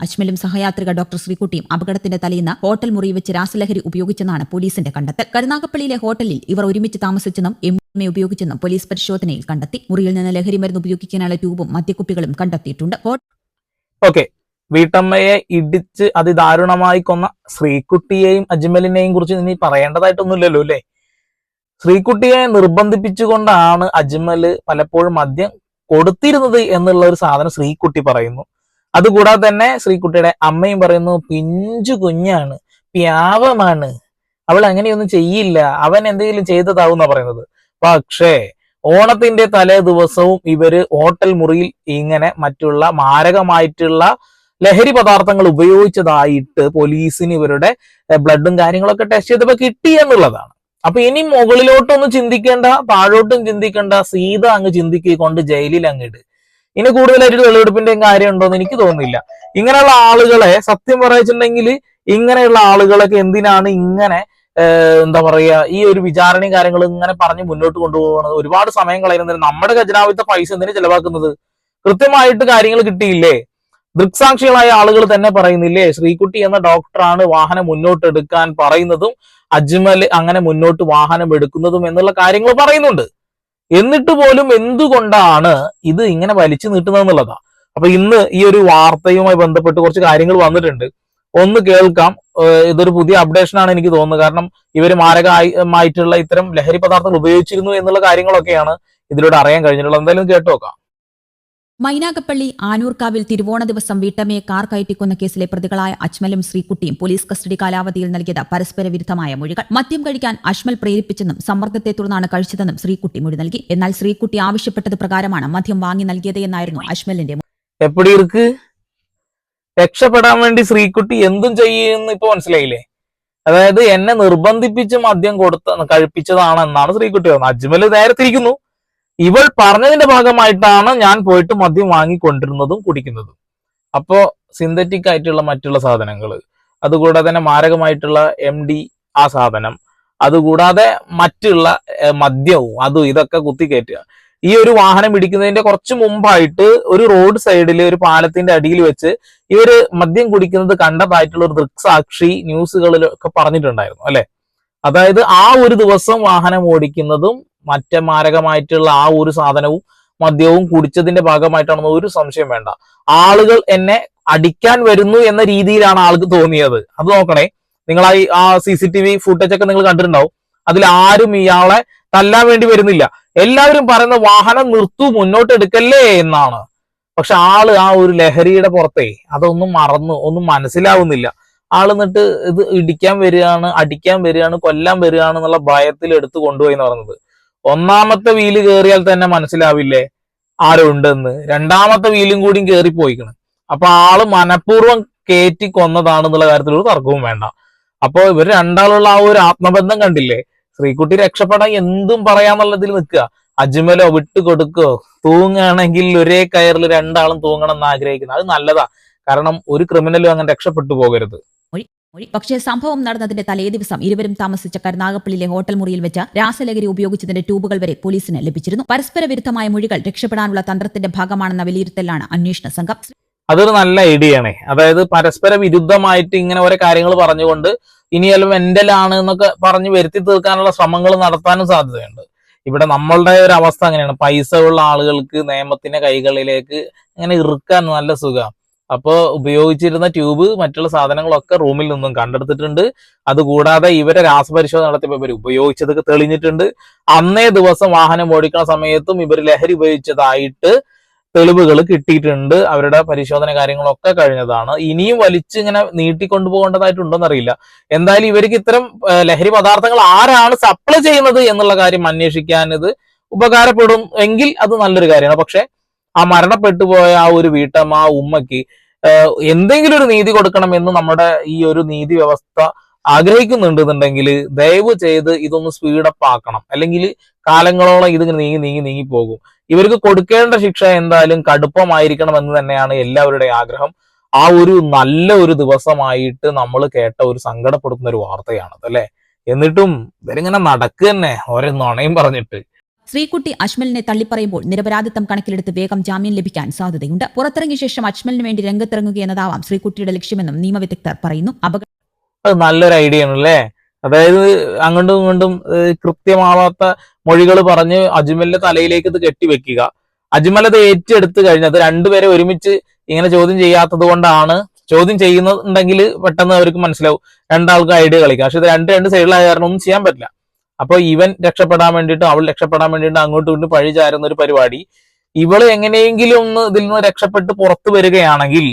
അജ്മലും സഹയാത്രിക doctor ശ്രീകുട്ടിയും അപകടത്തിന്റെ തലേന്ന് hotel മുറി വെച്ച് രാസലഹരി ഉപയോഗിച്ചെന്നാണ് പോലീസിന്റെ കണ്ടെത്തൽ. കരുനാഗപ്പള്ളിയിലെ ഹോട്ടലിൽ ഇവർ ഒരുമിച്ച് താമസിച്ചെന്നും എം ഉപയോഗിച്ചെന്നും പോലീസ് പരിശോധനയിൽ കണ്ടെത്തി. മുറിയിൽ നിന്ന് ലഹരി മരുന്ന് ഉപയോഗിക്കാനുള്ള ട്യൂബും മദ്യക്കുപ്പികളും കണ്ടെത്തിയിട്ടുണ്ട്. ഓക്കെ. വീട്ടമ്മയെ ഇടിച്ച് അതിദാരുണമായി കൊന്ന ശ്രീകുട്ടിയെയും അജ്മലിനെയും കുറിച്ച് ഇനി പറയേണ്ടതായിട്ടൊന്നുമില്ലല്ലോ അല്ലേ? ശ്രീകുട്ടിയെ നിർബന്ധിപ്പിച്ചുകൊണ്ടാണ് അജ്മൽ പലപ്പോഴും മദ്യം കൊടുത്തിരുന്നത് എന്നുള്ള ഒരു സാധനം ശ്രീകുട്ടി പറയുന്നു. അതുകൂടാതെ തന്നെ ശ്രീകുട്ടിയുടെ അമ്മയും പറയുന്നു പിഞ്ചു കുഞ്ഞാണ് പ്യാവമാണ്. അവൾ അങ്ങനെയൊന്നും ചെയ്യില്ല. അവൻ എന്തെങ്കിലും ചെയ്തതാവുന്ന പറയുന്നത്. പക്ഷേ ഓണത്തിന്റെ തലേ ദിവസവും ഇവർ ഹോട്ടൽ മുറിയിൽ ഇങ്ങനെ മറ്റുള്ള മാരകമായിട്ടുള്ള ലഹരി പദാർത്ഥങ്ങൾ ഉപയോഗിച്ചതായിട്ട് പോലീസിന് ഇവരുടെ ബ്ലഡും കാര്യങ്ങളൊക്കെ ടെസ്റ്റ് ചെയ്തപ്പോ കിട്ടി എന്നുള്ളതാണ്. അപ്പൊ ഇനി മുകളിലോട്ടൊന്നും ചിന്തിക്കേണ്ട താഴോട്ടും ചിന്തിക്കേണ്ട സീത അങ്ങ് ചിന്തിക്കൊണ്ട് ജയിലിൽ അങ്ങിട് ഇനി കൂടുതലായിട്ട് തെളിവെടുപ്പിന്റെ കാര്യം ഉണ്ടോ എന്ന് എനിക്ക് തോന്നുന്നില്ല. ഇങ്ങനെയുള്ള ആളുകളെ സത്യം പറയിച്ചിട്ടുണ്ടെങ്കിൽ ഇങ്ങനെയുള്ള ആളുകളൊക്കെ എന്തിനാണ് ഇങ്ങനെ എന്താ പറയാ ഈ ഒരു വിചാരണയും കാര്യങ്ങളും ഇങ്ങനെ പറഞ്ഞ് മുന്നോട്ട് കൊണ്ടുപോകുന്നത്? ഒരുപാട് സമയം കളയുന്നതിന് നമ്മുടെ ഖജനാവിത്തെ പൈസ എന്തിനാ ചെലവാക്കുന്നത്? കൃത്യമായിട്ട് കാര്യങ്ങൾ കിട്ടിയില്ലേ? ദൃക്സാക്ഷികളായ ആളുകൾ തന്നെ പറയുന്നില്ലേ ശ്രീകുട്ടി എന്ന ഡോക്ടറാണ് വാഹനം മുന്നോട്ട് എടുക്കാൻ പറയുന്നതും അജ്മൽ അങ്ങനെ മുന്നോട്ട് വാഹനം എടുക്കുന്നതും എന്നുള്ള കാര്യങ്ങൾ പറയുന്നുണ്ട്. എന്നിട്ട് പോലും എന്തുകൊണ്ടാണ് ഇത് ഇങ്ങനെ വലിച്ചു നീട്ടുന്നത് എന്നുള്ളതാ. അപ്പൊ ഇന്ന് ഈ ഒരു വാർത്തയുമായി ബന്ധപ്പെട്ട് കുറച്ച് കാര്യങ്ങൾ വന്നിട്ടുണ്ട്. ഒന്ന് കേൾക്കാം. ഇതൊരു പുതിയ അപ്ഡേഷൻ ആണ് എനിക്ക് തോന്നുന്നത്. കാരണം ഇവർ മാരകമായിട്ടുള്ള ഇത്തരം ലഹരി പദാർത്ഥങ്ങൾ ഉപയോഗിച്ചിരുന്നു എന്നുള്ള കാര്യങ്ങളൊക്കെയാണ് ഇതിലൂടെ അറിയാൻ കഴിഞ്ഞിട്ടുള്ളത്. എന്തായാലും കേട്ടു നോക്കാം മൈനാഗപ്പള്ളി ആനൂർക്കാവിൽ തിരുവോണ ദിവസം വീട്ടമ്മയെ കാർ കയറ്റിക്കുന്ന കേസിലെ പ്രതികളായ അജ്മലും ശ്രീകുട്ടിയും പോലീസ് കസ്റ്റഡി കാലാവധിയിൽ നൽകിയത് പരസ്പര വിരുദ്ധമായ മൊഴികൾ. മദ്യം കഴിക്കാൻ അജ്മൽ പ്രേരിപ്പിച്ചെന്നും സമ്മർദ്ദത്തെ തുടർന്നാണ് കഴിച്ചതെന്നും ശ്രീകുട്ടി മൊഴി നൽകി. എന്നാൽ ശ്രീകുട്ടി ആവശ്യപ്പെട്ടത് പ്രകാരമാണ് മദ്യം വാങ്ങി നൽകിയത് എന്നായിരുന്നു അജ്മലിന്റെ രക്ഷപ്പെടാൻ വേണ്ടി ശ്രീകുട്ടി എന്തും ചെയ്യുന്നു ഇപ്പൊ മനസ്സിലായില്ലേ? അതായത് എന്നെ നിർബന്ധിപ്പിച്ച് മദ്യം കൊടുത്ത കഴിപ്പിച്ചതാണെന്നാണ് ശ്രീകുട്ടി പറഞ്ഞത്. അജ്മൽ നേരെ തിരിക്കുന്നു ഇവൾ പറഞ്ഞതിന്റെ ഭാഗമായിട്ടാണ് ഞാൻ പോയിട്ട് മദ്യം വാങ്ങിക്കൊണ്ടിരുന്നതും കുടിക്കുന്നതും. അപ്പോ സിന്തറ്റിക് ആയിട്ടുള്ള മറ്റുള്ള സാധനങ്ങൾ അതുകൂടാതെ തന്നെ മാരകമായിട്ടുള്ള എം ഡി ആ സാധനം അതുകൂടാതെ മറ്റുള്ള മദ്യവും അതും ഇതൊക്കെ കുത്തിക്കയറ്റുക ഈ ഒരു വാഹനം ഇടിക്കുന്നതിന്റെ കുറച്ച് മുമ്പായിട്ട് ഒരു റോഡ് സൈഡിൽ ഒരു പാലത്തിന്റെ അടിയിൽ വെച്ച് ഇവർ മദ്യം കുടിക്കുന്നത് കണ്ടതായിട്ടുള്ള ഒരു ദൃക്സാക്ഷി ന്യൂസുകളിലൊക്കെ പറഞ്ഞിട്ടുണ്ടായിരുന്നു അല്ലെ? അതായത് ആ ഒരു ദിവസം വാഹനം ഓടിക്കുന്നതും മറ്റേ മാരകമായിട്ടുള്ള ആ ഒരു സാധനവും മദ്യവും കുടിച്ചതിന്റെ ഭാഗമായിട്ടാണെന്ന് ഒരു സംശയം വേണ്ട. ആളുകൾ എന്നെ അടിക്കാൻ വരുന്നു എന്ന രീതിയിലാണ് ആൾക്ക് തോന്നിയത്. അത് നോക്കണേ. നിങ്ങൾ ആ C C T V footage ഒക്കെ നിങ്ങൾ കണ്ടിട്ടുണ്ടാവും. അതിൽ ആരും ഇയാളെ തല്ലാൻ വേണ്ടി വരുന്നില്ല. എല്ലാവരും പറയുന്ന വാഹനം നിർത്തു മുന്നോട്ട് എടുക്കല്ലേ എന്നാണ്. പക്ഷെ ആൾ ആ ഒരു ലഹരിയുടെ പുറത്തെ അതൊന്നും മറന്നു ഒന്നും മനസ്സിലാവുന്നില്ല. ആൾ എന്നിട്ട് ഇത് ഇടിക്കാൻ വരികയാണ് അടിക്കാൻ വരികയാണ് കൊല്ലാൻ വരികയാണ് എന്നുള്ള ഭയത്തിൽ എടുത്തു കൊണ്ടുപോയി എന്ന് പറഞ്ഞത് ഒന്നാമത്തെ വീൽ കയറിയാൽ തന്നെ മനസ്സിലാവില്ലേ? ആരോ ഉണ്ടെന്ന് രണ്ടാമത്തെ വീലും കൂടിയും കയറി പോയിക്കണം അപ്പൊ ആൾ മനഃപൂർവം കയറ്റി കൊന്നതാണെന്നുള്ള കാര്യത്തിൽ ഒരു തർക്കവും വേണ്ട. അപ്പൊ ഇവർ രണ്ടാളുള്ള ആ ഒരു ആത്മബന്ധം കണ്ടില്ലേ? ശ്രീകുട്ടി രക്ഷപ്പെടാൻ എന്തും പറയാന്നുള്ളതിൽ നിൽക്കുക. അജ്മലോ വിട്ടു കൊടുക്കോ. തൂങ്ങുകയാണെങ്കിൽ ഒരേ കയറിൽ രണ്ടാളും തൂങ്ങണം എന്ന് ആഗ്രഹിക്കുന്നത് അത് നല്ലതാ. കാരണം ഒരു ക്രിമിനലും അങ്ങനെ രക്ഷപ്പെട്ടു പോകരുത്. മൊഴി പക്ഷേ സംഭവം നടന്നതിന്റെ തലേ ദിവസം ഇരുവരും താമസിച്ച കരുനാഗപ്പള്ളിയിലെ ഹോട്ടൽ മുറിയിൽ വെച്ച രാസലഹരി ഉപയോഗിച്ചതിന്റെ ട്യൂബുകൾ വരെ പോലീസിന് ലഭിച്ചിരുന്നു. പരസ്പര വിരുദ്ധമായ മൊഴികൾ രക്ഷപ്പെടാനുള്ള തന്ത്രത്തിന്റെ ഭാഗമാണെന്ന വിലയിരുത്തലാണ് അന്വേഷണ സംഘം. അതൊരു നല്ല ഐഡിയ ആണ് അതായത് പരസ്പര വിരുദ്ധമായിട്ട് ഇങ്ങനെ ഓരോ കാര്യങ്ങൾ പറഞ്ഞുകൊണ്ട് ഇനിയെല്ലാം എന്റെലാണ് എന്നൊക്കെ പറഞ്ഞ് വരുത്തി തീർക്കാനുള്ള ശ്രമങ്ങൾ നടത്താനും സാധ്യതയുണ്ട്. ഇവിടെ നമ്മളുടെ ഒരു അവസ്ഥ അങ്ങനെയാണ്. പൈസ ഉള്ള ആളുകൾക്ക് നിയമത്തിന്റെ കൈകളിലേക്ക് ഇങ്ങനെ ഇറുക്കാൻ നല്ല സുഖം അപ്പോൾ ഉപയോഗിച്ചിരുന്ന ട്യൂബ് മറ്റുള്ള സാധനങ്ങളൊക്കെ റൂമിൽ നിന്നും കണ്ടെടുത്തിട്ടുണ്ട്. അതുകൂടാതെ ഇവരെ രാസപരിശോധന നടത്തിയപ്പോൾ ഇവർ ഉപയോഗിച്ചതൊക്കെ തെളിഞ്ഞിട്ടുണ്ട്. അന്നേ ദിവസം വാഹനം ഓടിക്കുന്ന സമയത്തും ഇവർ ലഹരി ഉപയോഗിച്ചതായിട്ട് തെളിവുകൾ കിട്ടിയിട്ടുണ്ട്. അവരുടെ പരിശോധന കാര്യങ്ങളൊക്കെ കഴിഞ്ഞതാണ്. ഇനിയും വലിച്ച് ഇങ്ങനെ നീട്ടിക്കൊണ്ടുപോകേണ്ടതായിട്ടുണ്ടോ എന്നറിയില്ല എന്തായാലും ഇവർക്ക് ഇത്തരം ലഹരി പദാർത്ഥങ്ങൾ ആരാണ് സപ്ലൈ ചെയ്യുന്നത് എന്നുള്ള കാര്യം അന്വേഷിക്കാൻ ഇത് ഉപകാരപ്പെടും എങ്കിൽ അത് നല്ലൊരു കാര്യമാണ്. പക്ഷെ ആ മരണപ്പെട്ടു പോയ ആ ഒരു വീട്ടമ്മ ആ ഉമ്മയ്ക്ക് എന്തെങ്കിലും ഒരു നീതി കൊടുക്കണം എന്ന് നമ്മുടെ ഈ ഒരു നീതി വ്യവസ്ഥ ആഗ്രഹിക്കുന്നുണ്ടെന്നുണ്ടെങ്കിൽ ദയവ് ചെയ്ത് ഇതൊന്ന് സ്പീഡപ്പ് ആക്കണം. അല്ലെങ്കിൽ കാലങ്ങളോളം ഇതിങ്ങനെ നീങ്ങി നീങ്ങി നീങ്ങി പോകും. ഇവർക്ക് കൊടുക്കേണ്ട ശിക്ഷ എന്തായാലും കടുപ്പമായിരിക്കണം എന്ന് തന്നെയാണ് എല്ലാവരുടെയും ആഗ്രഹം. ആ ഒരു നല്ല ഒരു ദിവസമായിട്ട് നമ്മൾ കേട്ട ഒരു സങ്കടപ്പെടുത്തുന്ന ഒരു വാർത്തയാണത് അല്ലെ? എന്നിട്ടും ഇവരിങ്ങനെ നടക്കുക തന്നെ ഓരോ നുണയും പറഞ്ഞിട്ട്. ശ്രീകുട്ടി അജ്മലിനെ തള്ളിപ്പറയുമ്പോൾ നിരപരാധിത്വം കണക്കിലെടുത്ത് വേഗം ജാമ്യം ലഭിക്കാൻ സാധ്യതയുണ്ട്. പുറത്തിറങ്ങിയ ശേഷം അജ്മലിന് വേണ്ടി രംഗത്തിറങ്ങുക എന്നതാവാം ശ്രീകുട്ടിയുടെ ലക്ഷ്യമെന്നും നിയമവിദഗ്ധർ പറയുന്നു. അത് നല്ലൊരു ഐഡിയ ആണ് അല്ലേ? അതായത് അങ്ങോട്ടും ഇങ്ങോട്ടും കൃത്യമാവാത്ത മൊഴികൾ പറഞ്ഞ് അജ്മലിന്റെ തലയിലേക്ക് ഇത് കെട്ടിവെക്കുക. അജ്മൽ അത് ഏറ്റെടുത്ത് കഴിഞ്ഞത് രണ്ടുപേരെ ഒരുമിച്ച് ഇങ്ങനെ ചോദ്യം ചെയ്യാത്തത് കൊണ്ടാണ്. ചോദ്യം ചെയ്യുന്നുണ്ടെങ്കിൽ പെട്ടെന്ന് അവർക്ക് മനസ്സിലാവും. രണ്ടാൾക്ക് ഐഡിയ കളിക്കാം. പക്ഷെ ഇത് രണ്ട് രണ്ട് സൈഡിലായ കാരണം ഒന്നും ചെയ്യാൻ പറ്റില്ല. അപ്പൊ ഇവൻ രക്ഷപ്പെടാൻ വേണ്ടിയിട്ട് അവൾ രക്ഷപ്പെടാൻ വേണ്ടിയിട്ട് അങ്ങോട്ടും ഇങ്ങോട്ടും പഴി ചാരുന്ന ഒരു പരിപാടി. ഇവൾ എങ്ങനെയെങ്കിലും ഒന്ന് ഇതിൽ നിന്ന് രക്ഷപ്പെട്ട് പുറത്തു വരികയാണെങ്കിൽ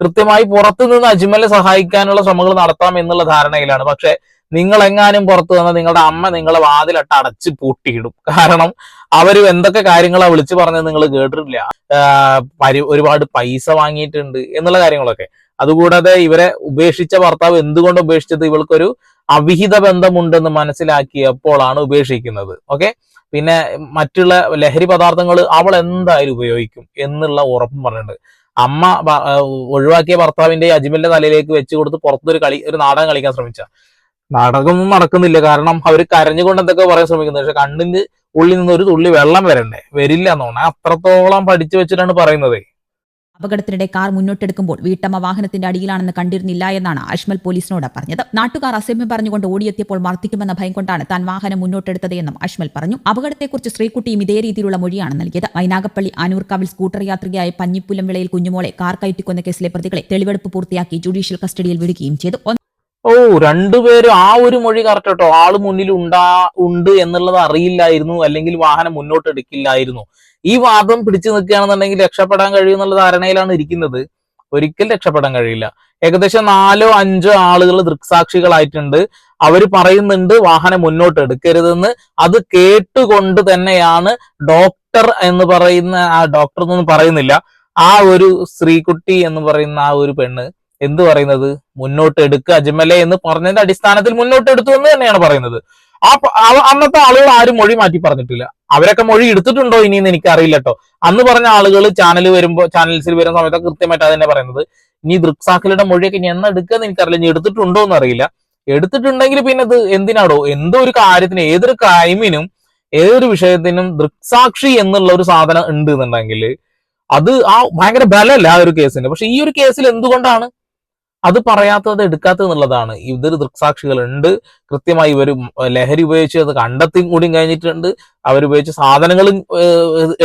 കൃത്യമായി പുറത്തു നിന്ന് അജ്മലെ സഹായിക്കാനുള്ള ശ്രമങ്ങൾ നടത്താം എന്നുള്ള ധാരണയിലാണ്. പക്ഷെ നിങ്ങൾ എങ്ങാനും പുറത്തു വന്നാൽ നിങ്ങളുടെ അമ്മ നിങ്ങളെ വാതിലട്ട് അടച്ച് പൂട്ടിയിടും. കാരണം അവർ എന്തൊക്കെ കാര്യങ്ങളാ വിളിച്ചു പറഞ്ഞത് നിങ്ങൾ കേട്ടിട്ടില്ല. ഒരുപാട് പൈസ വാങ്ങിയിട്ടുണ്ട് എന്നുള്ള കാര്യങ്ങളൊക്കെ. അതുകൂടാതെ ഇവരെ ഉപേക്ഷിച്ച ഭർത്താവ് എന്തുകൊണ്ട് ഉപേക്ഷിച്ചത്? ഇവൾക്കൊരു അവിഹിത ബന്ധമുണ്ടെന്ന് മനസ്സിലാക്കിയപ്പോഴാണ് ഉപേക്ഷിക്കുന്നത്. ഓക്കെ പിന്നെ മറ്റുള്ള ലഹരി പദാർത്ഥങ്ങൾ അവൾ എന്തായാലും ഉപയോഗിക്കും എന്നുള്ള ഉറപ്പും പറഞ്ഞിട്ടുണ്ട്. അമ്മ ഒഴിവാക്കിയ ഭർത്താവിന്റെ അജ്മലിന്റെ തലയിലേക്ക് വെച്ചു കൊടുത്ത് പുറത്തൊരു കളി ഒരു നാടകം കളിക്കാൻ ശ്രമിച്ച. നാടകമൊന്നും നടക്കുന്നില്ല. കാരണം അവർ കരഞ്ഞുകൊണ്ട് എന്തൊക്കെ പറയാൻ ശ്രമിക്കുന്നത് പക്ഷെ കണ്ണിന് ഉള്ളിൽ നിന്ന് ഒരു തുള്ളി വെള്ളം വരണ്ടേ? വരില്ല എന്നോണെ അത്രത്തോളം പഠിച്ചു വെച്ചിട്ടാണ് പറയുന്നത്. അപകടത്തിനിടെ കാർ മുന്നോട്ടെടുക്കുമ്പോൾ വീട്ടമ്മ വാഹനത്തിന്റെ അടിയിലാണെന്ന് കണ്ടിരുന്നില്ല എന്നാണ് അഷ്മൽ പോലീസിനോട് പറഞ്ഞത്. നാട്ടുകാർ അസഭ്യം പറഞ്ഞുകൊണ്ട് ഓടിയെത്തിയപ്പോൾ മർദ്ദിക്കുമെന്ന ഭയം കൊണ്ടാണ് താൻ വാഹനം മുന്നോട്ടെടുത്തത് എന്നും അജ്മൽ പറഞ്ഞു. അപകടത്തെക്കുറിച്ച് ശ്രീകുട്ടിയും ഇതേ രീതിയിലുള്ള മൊഴിയാണ് നൽകിയത്. വൈനാഗപ്പള്ളി ആനൂർക്കാവിൽ സ്കൂട്ടർ യാത്രികയായ പഞ്ഞിപ്പുലം വിളയിൽ കുഞ്ഞുമോളെ കാർ കയറ്റിക്കൊന്ന കേസിലെ പ്രതികളെ തെളിവെടുപ്പ് പൂർത്തിയാക്കി ജുഡീഷ്യൽ കസ്റ്റഡിയിൽ വിടുകയും ചെയ്തു. ഓ രണ്ടുപേരും ആ ഒരു മൊഴി കറക്റ്റ് കേട്ടോ ആൾ മുന്നിൽ ഉണ്ടാ ഉണ്ട് എന്നുള്ളത് അറിയില്ലായിരുന്നു അല്ലെങ്കിൽ വാഹനം മുന്നോട്ട് എടുക്കില്ലായിരുന്നു ഈ വാദം പിടിച്ചു നിൽക്കുകയാണെന്നുണ്ടെങ്കിൽ രക്ഷപ്പെടാൻ കഴിയുമെന്നുള്ള ധാരണയിലാണ് ഇരിക്കുന്നത്. ഒരിക്കൽ രക്ഷപ്പെടാൻ കഴിയില്ല. ഏകദേശം നാലോ അഞ്ചോ ആളുകൾ ദൃക്സാക്ഷികളായിട്ടുണ്ട്. അവർ പറയുന്നുണ്ട് വാഹനം മുന്നോട്ട് എടുക്കരുതെന്ന്. അത് കേട്ടുകൊണ്ട് തന്നെയാണ് ഡോക്ടർ എന്ന് പറയുന്ന ആ ഡോക്ടർ എന്നൊന്നും പറയുന്നില്ല. ആ ഒരു സ്ത്രീകുട്ടി എന്ന് പറയുന്ന ആ ഒരു പെണ്ണ് എന്ത് പറയുന്നത്? മുന്നോട്ട് എടുക്കുക അജ്മലെ എന്ന് പറഞ്ഞതിന്റെ അടിസ്ഥാനത്തിൽ മുന്നോട്ട് എടുത്തു എന്ന് തന്നെയാണ് പറയുന്നത്. ആ അന്നത്തെ ആളുകൾ ആരും മൊഴി മാറ്റി പറഞ്ഞിട്ടില്ല. അവരൊക്കെ മൊഴി എടുത്തിട്ടുണ്ടോ ഇനിയെന്ന് എനിക്ക് അറിയില്ല കേട്ടോ അന്ന് പറഞ്ഞ ആളുകൾ ചാനൽ വരുമ്പോ ചാനൽസിൽ വരുന്ന സമയത്ത് കൃത്യമായിട്ട് അത് തന്നെ പറയുന്നത്. ഇനി ദൃക്സാക്ഷികളുടെ മൊഴിയൊക്കെ ഇനി എന്നാ എടുക്കുക എന്ന് എനിക്കറിയില്ല. ഇനി എടുത്തിട്ടുണ്ടോ എന്ന് അറിയില്ല. എടുത്തിട്ടുണ്ടെങ്കിൽ പിന്നെ അത് എന്തിനാടോ? എന്തോ ഒരു കാര്യത്തിന് ഏതൊരു ക്രൈമിനും ഏതൊരു വിഷയത്തിനും ദൃക്സാക്ഷി എന്നുള്ള ഒരു സാധനം ഉണ്ട് എന്നുണ്ടെങ്കിൽ അത് ആ ഭയങ്കര ബലമല്ല ആ ഒരു കേസിന് പക്ഷെ ഈ ഒരു കേസിൽ എന്തുകൊണ്ടാണ്? അത് പറയാത്തത് എടുക്കാത്തത് എന്നുള്ളതാണ്. ഇതൊരു ദൃക്സാക്ഷികൾ ഉണ്ട് കൃത്യമായി ഇവർ ലഹരി ഉപയോഗിച്ച് അത് കണ്ടെത്തി കൂടിയും കഴിഞ്ഞിട്ടുണ്ട്. അവരുപയോഗിച്ച സാധനങ്ങളും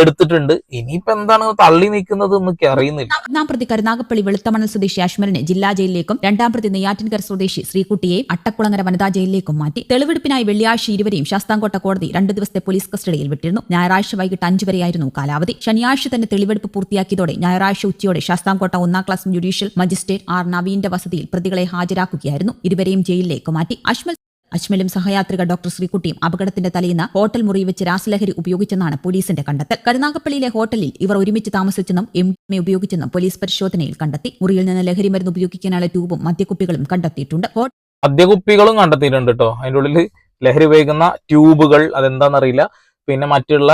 എടുത്തിട്ടുണ്ട്. ഇനിയിപ്പോ എന്താണ് തള്ളി നിൽക്കുന്നത് എന്നൊക്കെ അറിയുന്നില്ല. ഒന്നാം പ്രതി കരുനാഗപ്പള്ളി വെളുത്തമണൽ സ്വദേശി അശ്മലിനെ ജില്ലാ ജയിലിലേക്കും രണ്ടാം പ്രതി നെയ്യാറ്റിൻകര സ്വദേശി ശ്രീകുട്ടിയെ അട്ടക്കുളങ്ങര വനിതാ ജയിലിലേക്കും മാറ്റി. തെളിവെടുപ്പിനായി വെള്ളിയാഴ്ച ഇരുവരെയും ശാസ്താംകോട്ട കോടതി രണ്ട് ദിവസത്തെ പോലീസ് കസ്റ്റഡിയിൽ വിട്ടിരുന്നു. ഞായറാഴ്ച വൈകിട്ട് അഞ്ചു വരെയായിരുന്നു കാലാവധി. ശനിയാഴ്ച തന്നെ തെളിവെടുപ്പ് പൂർത്തിയാക്കിയതോടെ ഞായറാഴ്ച ഉച്ചയോടെ ശാസ്താംകോട്ട ഒന്നാം ക്ലാസ് ജുഡീഷ്യൽ മജിസ്ട്രേറ്റ് ആർ നവീന്റെ വസതിയിൽ പ്രതികളെ ഹാജരാക്കുകയായിരുന്നു. ഇരുവരെയും ജയിലിലേക്ക് മാറ്റി. അശ്മൽ അജ്മലും സഹയാത്രിക ഡോക്ടർ ശ്രീകുട്ടിയും അപകടത്തിന്റെ തലേന്ന് ഹോട്ടൽ മുറി വെച്ച് രാസലഹരി ഉപയോഗിച്ചെന്നാണ് പോലീസിന്റെ കണ്ടെത്തൽ. കരുനാഗപ്പള്ളിയിലെ ഹോട്ടലിൽ ഇവർ ഒരുമിച്ച് താമസിച്ചെന്നും എം ഡി ഉപയോഗിച്ചെന്നും പോലീസ് പരിശോധനയിൽ കണ്ടെത്തി. മുറിയിൽ നിന്ന് ലഹരി മരുന്ന് ഉപയോഗിക്കാനുള്ള ട്യൂബും മദ്യക്കുപ്പികളും കണ്ടെത്തിയിട്ടുണ്ട്. മദ്യക്കുപ്പികളും കണ്ടെത്തിയിട്ടുണ്ട് കേട്ടോ അതിന്റെ ഉള്ളിൽ ലഹരി ഉപയോഗിക്കുന്ന ട്യൂബുകൾ അതെന്താണെന്നറിയില്ല പിന്നെ മറ്റുള്ള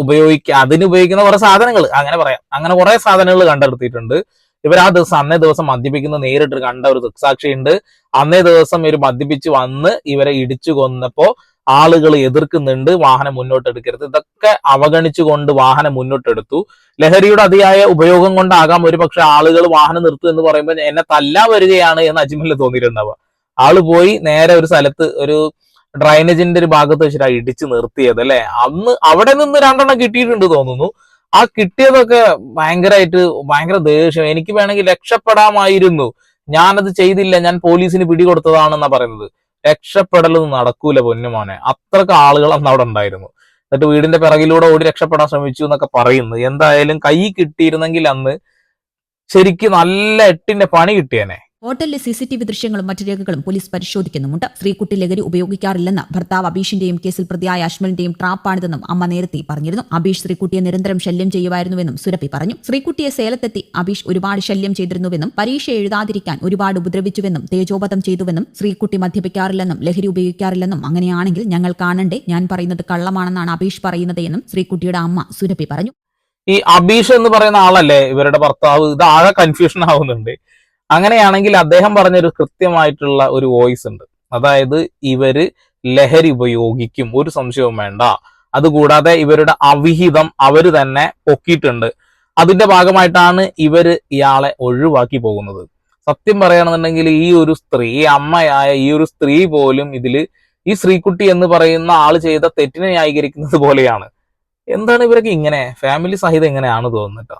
ഉപയോഗിക്കുക ഉപയോഗിക്ക അതിന് ഉപയോഗിക്കുന്ന കുറെ സാധനങ്ങൾ അങ്ങനെ പറയാം. അങ്ങനെ കുറെ സാധനങ്ങൾ കണ്ടെടുത്തിട്ടുണ്ട് ഇവർ ആ ദിവസം അന്നേ ദിവസം മദ്യപിക്കുന്ന നേരിട്ട് കണ്ട ഒരു ദൃക്സാക്ഷിയുണ്ട് അന്നേ ദിവസം ഇവർ മദ്യപിച്ച് വന്ന് ഇവരെ ഇടിച്ചു കൊന്നപ്പോ ആളുകൾ എതിർക്കുന്നുണ്ട് വാഹനം മുന്നോട്ട് എടുക്കരുത്. ഇതൊക്കെ അവഗണിച്ചുകൊണ്ട് വാഹനം മുന്നോട്ടെടുത്തു ലഹരിയുടെ അതിയായ ഉപയോഗം കൊണ്ടാകാം ഒരു പക്ഷെ ആളുകൾ വാഹനം നിർത്തും എന്ന് പറയുമ്പോൾ എന്നെ തല്ലാ വരികയാണ് എന്ന് അജ്മലിന് തോന്നിയിട്ടുണ്ടാവുക ആൾ പോയി നേരെ ഒരു സ്ഥലത്ത് ഒരു ഡ്രൈനേജിന്റെ ഒരു ഭാഗത്ത് വെച്ചിട്ടാണ് ഇടിച്ചു നിർത്തിയത് അല്ലെ? അന്ന് അവിടെ നിന്ന് രണ്ടെണ്ണം കിട്ടിയിട്ടുണ്ട് തോന്നുന്നു. ആ കിട്ടിയതൊക്കെ ഭയങ്കരമായിട്ട് ഭയങ്കര ദേഷ്യം. എനിക്ക് വേണമെങ്കിൽ രക്ഷപ്പെടാമായിരുന്നു. ഞാനത് ചെയ്തില്ല ഞാൻ പോലീസിന് പിടികൊടുത്തതാണെന്നാ പറയുന്നത്. രക്ഷപ്പെടലൊന്നും നടക്കൂല പൊന്നുമോനെ അത്രയ്ക്ക് ആളുകൾ അന്ന് അവിടെ ഉണ്ടായിരുന്നു. എന്നിട്ട് വീടിന്റെ പിറകിലൂടെ ഓടി രക്ഷപ്പെടാൻ ശ്രമിച്ചു എന്നൊക്കെ പറയുന്നു. എന്തായാലും കൈ കിട്ടിയിരുന്നെങ്കിൽ അന്ന് ശരിക്കും നല്ല എട്ടിന്റെ പണി കിട്ടിയേനെ. ഹോട്ടലിലെ സി സി ടി വി ദൃശ്യങ്ങളും മറ്റു രേഖകളും പോലീസ് പരിശോധിക്കുന്നുമുണ്ട്. ശ്രീകുട്ടി ലഹരി ഉപയോഗിക്കാറില്ലെന്ന് ഭർത്താവ് അബീഷിന്റെയും കേസിൽ പ്രതിയായ അശ്മലിന്റെയും ട്രാപ്പാണിതെന്നും അമ്മ നേരത്തെ പറഞ്ഞിരുന്നു. അബീഷ് ശ്രീകുട്ടിയെ നിരന്തരം ശല്യം ചെയ്യുമായിരുന്നുവെന്നും സുരഭി പറഞ്ഞു. ശ്രീകുട്ടിയെ സേലത്തെത്തി അബീഷ് ഒരുപാട് ശല്യം ചെയ്തിരുന്നുവെന്നും പരീക്ഷ എഴുതാതിരിക്കാൻ ഒരുപാട് ഉപദ്രവിച്ചുവെന്നും തേജോപതം ചെയ്തുവെന്നും ശ്രീകുട്ടി മദ്യപിക്കാറില്ലെന്നും ലഹരി ഉപയോഗിക്കാറില്ലെന്നും അങ്ങനെയാണെങ്കിൽ ഞങ്ങൾ കാണണ്ടേ? ഞാൻ പറയുന്നത് കള്ളമാണെന്നാണ് അബീഷ് പറയുന്നത് എന്നും ശ്രീകുട്ടിയുടെ അമ്മ സുരഭി പറഞ്ഞു. ഈ അബീഷ് എന്ന് പറയുന്ന ആളല്ലേ ഇവരുടെ ഭർത്താവ്? ഇത് ആകെ കൺഫ്യൂഷൻ ആവുന്നുണ്ട്. അങ്ങനെയാണെങ്കിൽ അദ്ദേഹം പറഞ്ഞൊരു കൃത്യമായിട്ടുള്ള ഒരു വോയിസ് ഉണ്ട്. അതായത് ഇവർ ലഹരി ഉപയോഗിക്കും. ഒരു സംശയവും വേണ്ട. അതുകൂടാതെ ഇവരുടെ അവിഹിതം അവർ തന്നെ പൊക്കിയിട്ടുണ്ട്. അതിന്റെ ഭാഗമായിട്ടാണ് ഇവർ ഇയാളെ ഒഴിവാക്കി പോകുന്നത്. സത്യം പറയുകയാണെന്നുണ്ടെങ്കിൽ ഈ ഒരു സ്ത്രീ അമ്മയായ ഈ ഒരു സ്ത്രീ പോലും ഇതിൽ ഈ ശ്രീകുട്ടി എന്ന് പറയുന്ന ആൾ ചെയ്ത തെറ്റിനെ ന്യായീകരിക്കുന്നത് പോലെയാണ്. എന്താണ് ഇവരൊക്കെ ഇങ്ങനെ? ഫാമിലി സഹിതം ഇങ്ങനെയാണ് തോന്നുന്നത്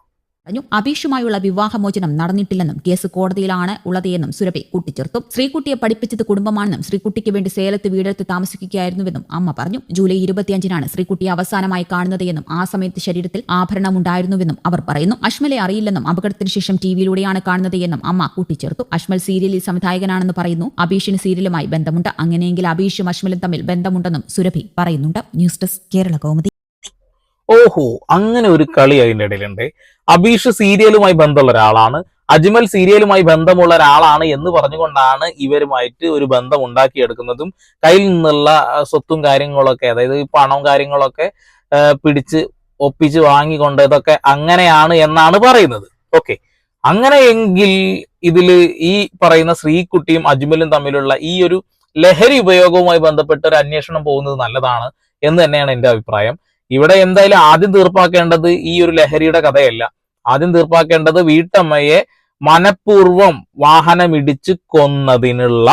പറഞ്ഞു അബീഷുമായുള്ള വിവാഹമോചനം നടന്നിട്ടില്ലെന്നും കേസ് കോടതിയിലാണ് ഉള്ളതെന്നും സുരഭി കൂട്ടിച്ചേർത്തു. ശ്രീകുട്ടിയെ പഠിപ്പിച്ചത് കുടുംബമാണെന്നും ശ്രീകുട്ടിക്ക് വേണ്ടി സേലത്ത് വീടെടുത്ത് താമസിക്കുകയായിരുന്നുവെന്നും അമ്മ പറഞ്ഞു. ജൂലൈ ഇരുപത്തിയഞ്ചിനാണ് ശ്രീകുട്ടിയെ അവസാനമായി കാണുന്നതെന്നും ആ സമയത്ത് ശരീരത്തിൽ ആഭരണം ഉണ്ടായിരുന്നുവെന്നും അവർ പറയുന്നു. അഷ്മലെ അറിയില്ലെന്നും അപകടത്തിന് ശേഷം ടിവിയിലൂടെയാണ് കാണുന്നത് എന്നും അമ്മ കൂട്ടിച്ചേർത്തു. അഷ്മൽ സീരിയലിൽ സംവിധായകനാണെന്ന് പറയുന്നു. അബീഷിന് സീരിയലുമായി ബന്ധമുണ്ട്. അങ്ങനെയെങ്കിൽ അബീഷും അഷ്മലും തമ്മിൽ ബന്ധമുണ്ടെന്നും സുരഭി പറയുന്നുണ്ട്. News desk Kerala Kaumudi. ഓഹോ അങ്ങനെ ഒരു കളി അതിന്റെ ഇടയിലുണ്ട്. അബീഷ് സീരിയലുമായി ബന്ധമുള്ള ഒരാളാണ്. അജ്മൽ സീരിയലുമായി ബന്ധമുള്ള ഒരാളാണ് എന്ന് പറഞ്ഞുകൊണ്ടാണ് ഇവരുമായിട്ട് ഒരു ബന്ധം ഉണ്ടാക്കിയെടുക്കുന്നതും കയ്യിൽ നിന്നുള്ള സ്വത്തും കാര്യങ്ങളൊക്കെ അതായത് പണവും കാര്യങ്ങളൊക്കെ പിടിച്ച് ഒപ്പിച്ച് വാങ്ങിക്കൊണ്ട് ഇതൊക്കെ അങ്ങനെയാണ് എന്നാണ് പറയുന്നത്. ഓക്കെ. അങ്ങനെയെങ്കിൽ ഇതിൽ ഈ പറയുന്ന ശ്രീക്കുട്ടിയും അജ്മലും തമ്മിലുള്ള ഈ ഒരു ലഹരി ഉപയോഗവുമായി ബന്ധപ്പെട്ട ഒരു അന്വേഷണം പോകുന്നത് നല്ലതാണ് എന്ന് തന്നെയാണ് എന്റെ അഭിപ്രായം. ഇവിടെ എന്തായാലും ആദ്യം തീർപ്പാക്കേണ്ടത് ഈ ഒരു ലഹരിയുടെ കഥയല്ല. ആദ്യം തീർപ്പാക്കേണ്ടത് വീട്ടമ്മയെ മനഃപൂർവം വാഹനമിടിച്ച് കൊന്നതിനുള്ള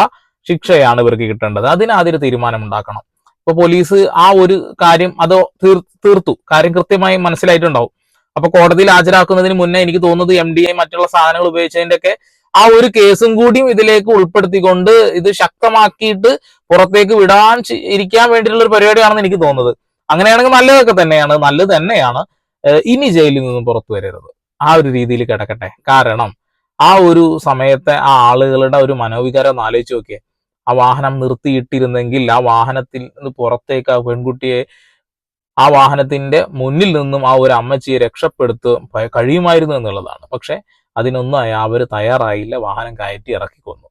ശിക്ഷയാണ് ഇവർക്ക് കിട്ടേണ്ടത്. അതിന് ആദ്യം തീരുമാനം ഉണ്ടാക്കണം ഇപ്പൊ പോലീസ് ആ ഒരു കാര്യം അത് തീർ തീർത്തു. കാര്യം കൃത്യമായി മനസ്സിലായിട്ടുണ്ടാവും. അപ്പൊ കോടതിയിൽ ഹാജരാക്കുന്നതിന് മുന്നേ എനിക്ക് തോന്നുന്നത് എം ഡി ഐ മറ്റുള്ള സാധനങ്ങൾ ഉപയോഗിച്ചതിന്റെ ഒക്കെ ആ ഒരു കേസും കൂടിയും ഇതിലേക്ക് ഉൾപ്പെടുത്തിക്കൊണ്ട് ഇത് ശക്തമാക്കിയിട്ട് പുറത്തേക്ക് വിടാൻ ഇരിക്കാൻ വേണ്ടിയിട്ടുള്ള ഒരു പരിപാടിയാണെന്ന് എനിക്ക് തോന്നുന്നത്. അങ്ങനെയാണെങ്കിൽ നല്ലതൊക്കെ തന്നെയാണ് നല്ലത് തന്നെയാണ്. ഇനി ജയിലിൽ നിന്നും പുറത്തു വരരുത്. ആ ഒരു രീതിയിൽ കിടക്കട്ടെ. കാരണം ആ ഒരു സമയത്തെ ആ ആളുകളുടെ ഒരു മനോവികാരം ആലോചിച്ച് നോക്കിയേ. ആ വാഹനം നിർത്തിയിട്ടിരുന്നെങ്കിൽ ആ വാഹനത്തിൽ നിന്ന് പുറത്തേക്ക് ആ പെൺകുട്ടിയെ ആ വാഹനത്തിന്റെ മുന്നിൽ നിന്നും ആ ഒരു അമ്മച്ചിയെ രക്ഷപ്പെടുത്ത് കഴിയുമായിരുന്നു എന്നുള്ളതാണ്. പക്ഷെ അതിനൊന്നും അവർ തയ്യാറായില്ല. വാഹനം കയറ്റി ഇറക്കിക്കൊന്നു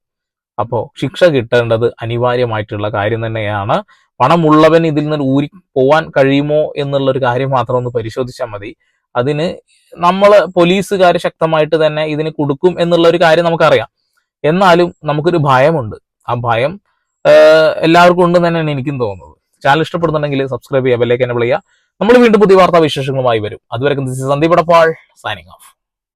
അപ്പോൾ ശിക്ഷ കിട്ടേണ്ടത് അനിവാര്യമായിട്ടുള്ള കാര്യം തന്നെയാണ്. പണമുള്ളവൻ ഇതിൽ നിന്ന് ഊരി പോവാൻ കഴിയുമോ എന്നുള്ള ഒരു കാര്യം മാത്രം ഒന്ന് പരിശോധിച്ചാൽ മതി. അതിന് നമ്മൾ പോലീസുകാർ ശക്തമായിട്ട് തന്നെ ഇതിന് കൊടുക്കും എന്നുള്ള ഒരു കാര്യം നമുക്കറിയാം. എന്നാലും നമുക്കൊരു ഭയമുണ്ട്. ആ ഭയം എല്ലാവർക്കും ഉണ്ടെന്ന് തന്നെയാണ് എനിക്കും തോന്നുന്നത്. ചാനൽ ഇഷ്ടപ്പെടുന്നുണ്ടെങ്കിൽ സബ്സ്ക്രൈബ് ചെയ്യുക ബെല്ലേക്ക് എന്നെ വിളിക്കുക നമ്മൾ വീണ്ടും പുതിയ വാർത്താ വിശേഷങ്ങളുമായി വരും അതുവരെ സന്ദീപ് എടപ്പാൾ സൈനിങ് ഓഫ്.